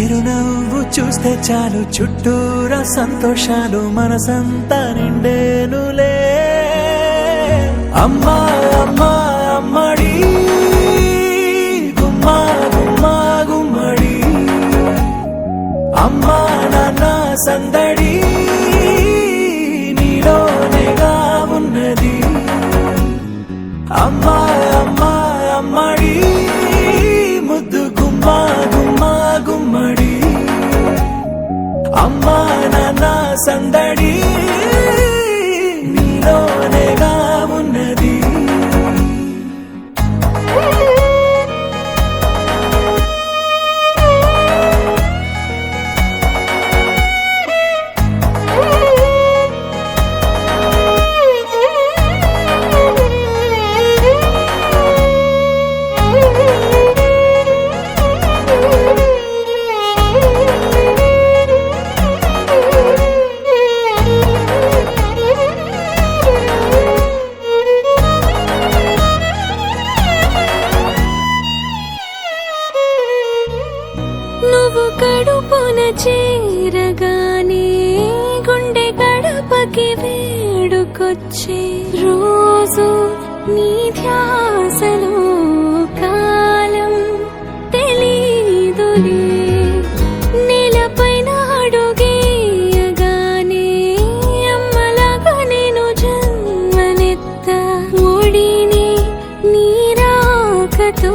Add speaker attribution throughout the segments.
Speaker 1: చిరునవ్వు చూస్తే చాలు చుట్టూరా సంతోషాలు మనసంతా నిండేనులే. అమ్మా అమ్మా అమ్మడి గుమ్మా గుమ్మా గుమ్మడి. అమ్మా నాన్న సందడి నాన్న
Speaker 2: చేరగానే గుండె గడపకి వేడుకొచ్చే రోజు నీ ధ్యాసలో కాలం తెలీదులే. నేలపైన అడుగేయగానే అమ్మలాగా నేను జన్మనెత్త. ఒడిని నీరాకతో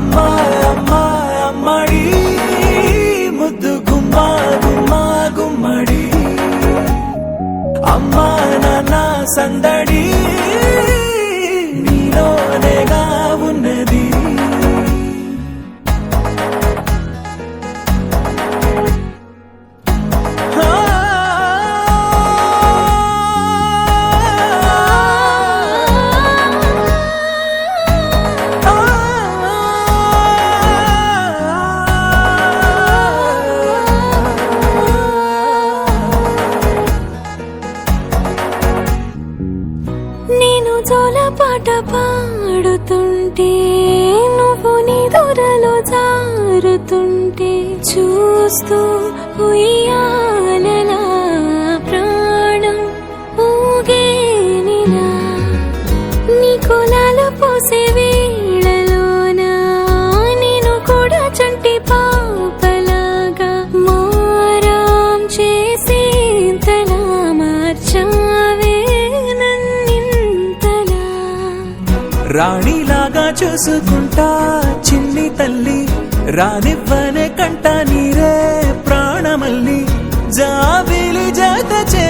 Speaker 1: అమ్మా అమ్మా అమ్మడి. ముద్దు గుమ్మా గుమ్మా గుమ్మడి. అమ్మా నాన్న సందడి.
Speaker 2: పూల పాట పాడుతుంటే నువ్వు నిదురలో జారుతుంటే చూస్తూ ఉయ్యాలలా ప్రాణం ఊగేనిలా నీ కులాల పోసేవే
Speaker 1: రాణిలాగా చూసుకుంటా చిన్ని తల్లి రానివ్వనే కంట నీరే ప్రాణమల్లి జాబిలి జాత చే